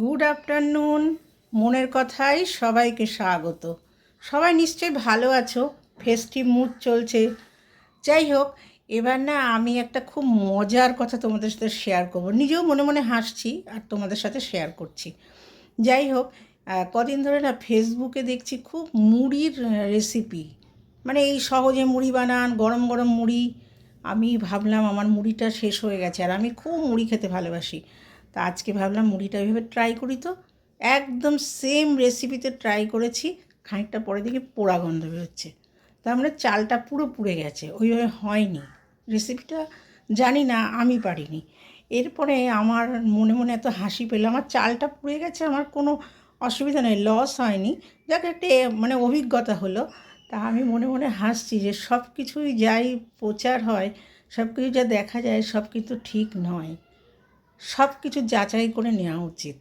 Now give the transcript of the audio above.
Good afternoon মনের কথায় সবাইকে স্বাগত। সবাই নিশ্চয়ই ভালো আছো ফেস্টিভ মুড চলছে। যাই হোক, এবার না আমি একটা খুব মজার কথা তোমাদের সাথে শেয়ার করব। নিজেও মনে মনে হাসছি আর তোমাদের সাথে শেয়ার করছি। যাই হোক কদিন ধরে না ফেসবুকে দেখছি খুব মুড়ির রেসিপি মানে এই সহজে মুড়ি বানান, গরম গরম মুড়ি। আমি ভাবলাম আমার মুড়িটা শেষ হয়ে গেছে আর আমি খুব মুড়ি খেতে ভালোবাসি। তা আজকে ভাবলাম মুড়িটা এভাবে ট্রাই করি তো। একদম সেম রেসিপিতে ট্রাই করেছি, খানিকটা পরে দেখি পোড়া গন্ধ বেরোচ্ছে। তার মানে চালটা পুরো পুড়ে গেছে, ওইভাবে হয়নি। রেসিপিটা জানি না, আমি পারিনি। এরপরে আমার মনে মনে এত হাসি পেল, আমার চালটা পুড়ে গেছে, আমার কোনো অসুবিধা নেই লস হয়নি। যাক, একটা মানে অভিজ্ঞতা হলো। তা আমি মনে মনে হাসছি যে সব কিছুই যাই প্রচার হয় সব কিছু যা দেখা যায় সব কিছু ঠিক নয়। সব কিছু যাচাই করে নেওয়া উচিত।